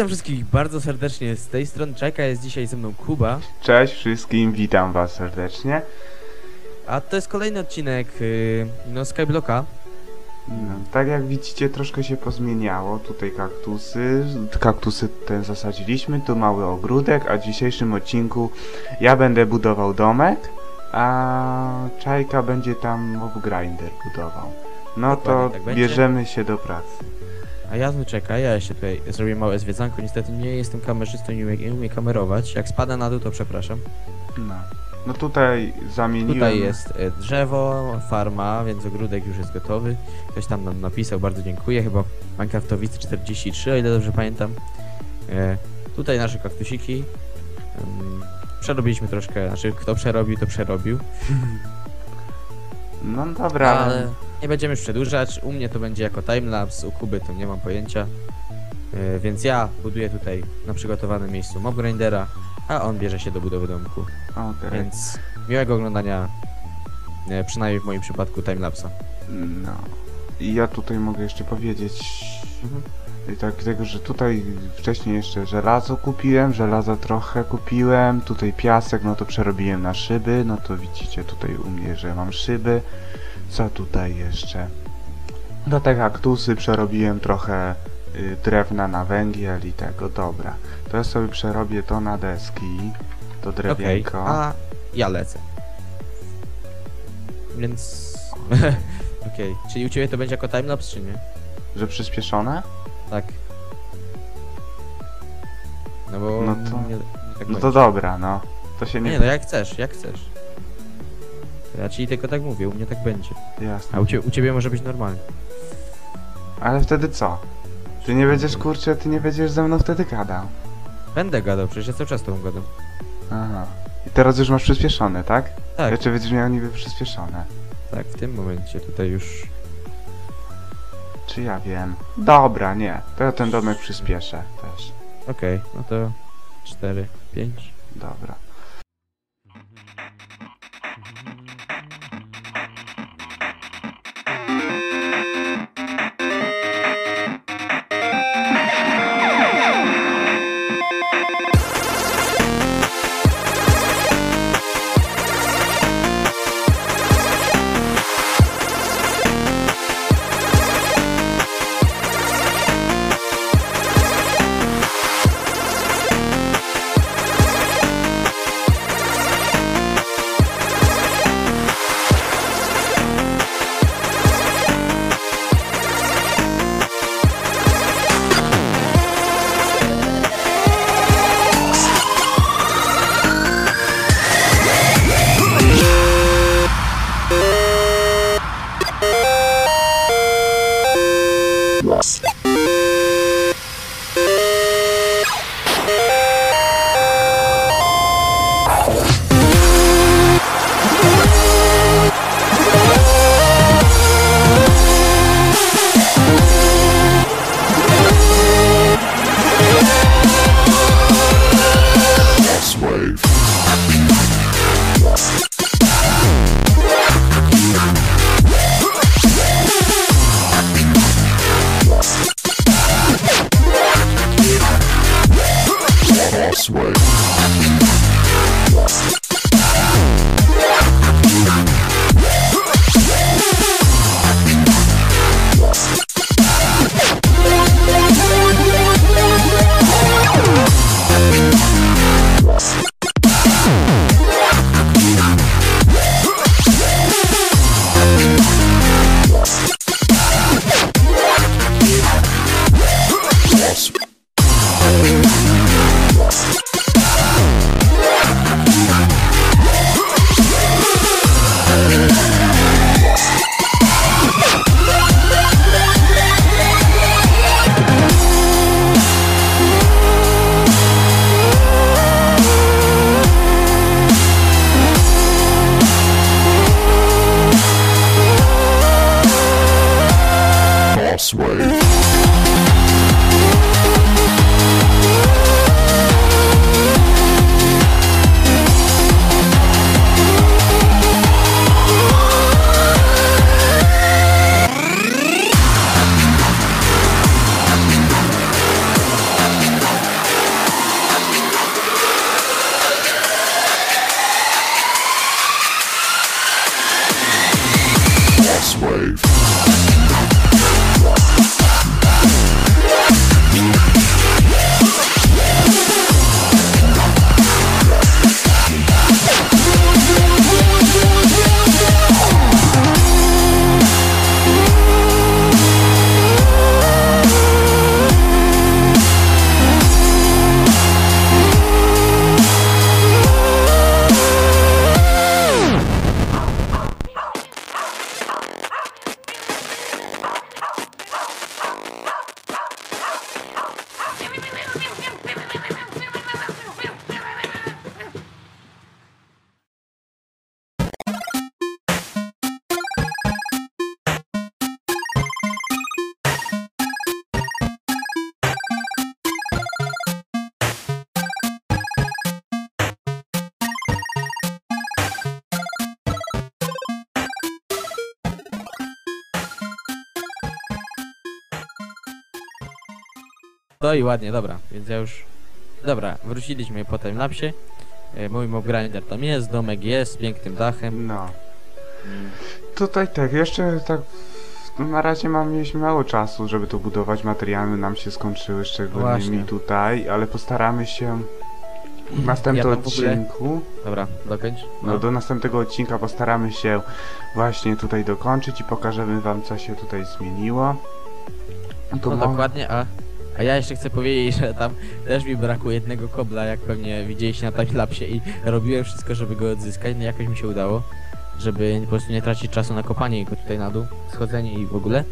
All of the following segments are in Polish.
Witam wszystkich bardzo serdecznie z tej strony Czajka, jest dzisiaj ze mną Kuba, Cześć wszystkim, witam was serdecznie. a to jest kolejny odcinek yy, no, Skyblocka. No, tak jak widzicie, troszkę się pozmieniało. Tutaj kaktusy, kaktusy ten zasadziliśmy, tu mały ogródek, a w dzisiejszym odcinku ja będę budował domek, a Czajka będzie tam mob grinder budował. No to Dokładnie tak będzie. bierzemy się do pracy. A ja czekaj, ja jeszcze tutaj zrobię małe zwiedzanko, niestety nie jestem kamerzystą, nie umiem, nie umiem kamerować, jak spada na dół to przepraszam. No, no tutaj zamieniłem... Tutaj jest e, drzewo, farma, więc ogródek już jest gotowy. Ktoś tam nam napisał, bardzo dziękuję, chyba Minecraftowicy 43, o ile dobrze pamiętam. E, tutaj nasze kaktusiki. Ym, przerobiliśmy troszkę, znaczy kto przerobił, to przerobił. No dobra, Ale nie będziemy już przedłużać. U mnie to będzie jako timelapse, u Kuby to nie mam pojęcia. E, Więc ja buduję tutaj na przygotowanym miejscu mob grindera, a on bierze się do budowy domku. okej. Więc miłego oglądania, e, przynajmniej w moim przypadku timelapsa. No. I ja tutaj mogę jeszcze powiedzieć i tak tego, że tutaj wcześniej jeszcze żelazo kupiłem, żelaza trochę kupiłem, tutaj piasek, no to przerobiłem na szyby, no to widzicie tutaj u mnie, że mam szyby. Co tutaj jeszcze? Do te kaktusy przerobiłem trochę y, drewna na węgiel i tego, dobra. To ja sobie przerobię to na deski, to Okej, drewienko. a ja lecę. Więc... Okej, czyli u Ciebie to będzie jako timelapse, czy nie? Że przyspieszone? Tak. No bo... No to- Nie, nie tak No to dobra, no. To się nie... Nie no, jak chcesz, jak chcesz. Ja ci tylko tak mówię, u mnie tak będzie. Jasne. A u, cie, u ciebie może być normalnie. Ale wtedy co? Ty nie będziesz kurczę, ty nie będziesz ze mną wtedy gadał. Będę gadał, przecież ja cały czas z tobą gadam. Aha. I teraz już masz przyspieszone, tak? Tak, Czy będziesz miał niby przyspieszone? tak, w tym momencie tutaj już... Czy ja wiem? Dobra, nie. To ja ten domek przyspieszę też. Okej, no to... 4, 5. Dobra. way. Stoi ładnie, dobra, więc ja już... Dobra, wróciliśmy po tym lapsie. E, Mój mob grinder tam jest, domek jest, z pięknym dachem. No. Mm, Tutaj tak, jeszcze tak no na razie mam, mieliśmy mało czasu, żeby to budować. Materiały nam się skończyły, szczególnie mi tutaj, ale postaramy się w następnym Ja ogóle- odcinku. Dobra, dokończ. No do następnego odcinka postaramy się właśnie tutaj dokończyć i pokażemy wam co się tutaj zmieniło. To No mo- dokładnie, a, a ja jeszcze chcę powiedzieć, że tam też mi brakło jednego kobla, jak pewnie widzieliście na timelapsie i robiłem wszystko, żeby go odzyskać, no jakoś mi się udało, żeby po prostu nie tracić czasu na kopanie go tutaj na dół, schodzenie i w ogóle.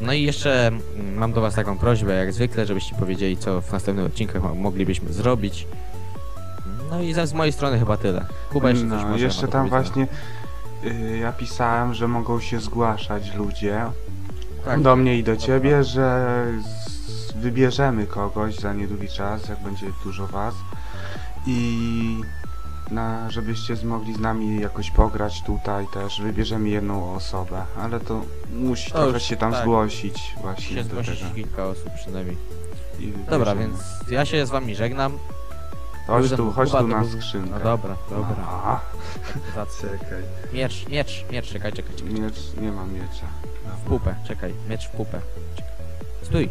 No i jeszcze mm, mam do was taką prośbę, jak zwykle, żebyście powiedzieli, co w następnych odcinkach mo- moglibyśmy zrobić. No i z mojej strony chyba tyle. Kuba jeszcze coś no, może jeszcze tam właśnie y, ja pisałem, że mogą się zgłaszać ludzie Tak. do mnie i do ciebie, że z- wybierzemy kogoś za niedługi czas, jak będzie dużo was i na, żebyście mogli z nami jakoś pograć tutaj też, wybierzemy jedną osobę, ale to musi To trochę już, się tam tak. zgłosić właśnie się do zgłosić tego. kilka osób przynajmniej. I Dobra, wybierzemy. więc ja się z wami żegnam. Chodź tu, chodź tu na No skrzynkę. dobra, dobra. Aha, Zac- czekaj. Miecz, miecz, miecz, czekaj, czekaj, czekaj. Miecz, nie mam miecza. W pupę, czekaj, miecz w pupę. Czekaj. Stój.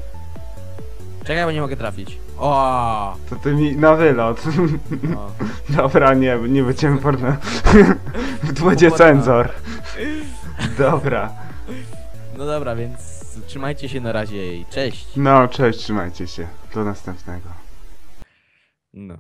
Czekaj, bo nie mogę trafić. O! To ty mi na wylot. o. Dobra, nie, nie będziemy porno. Będzie Poporna. cenzor. Dobra. No dobra, więc trzymajcie się na razie i cześć. No, cześć, trzymajcie się. Do następnego. No.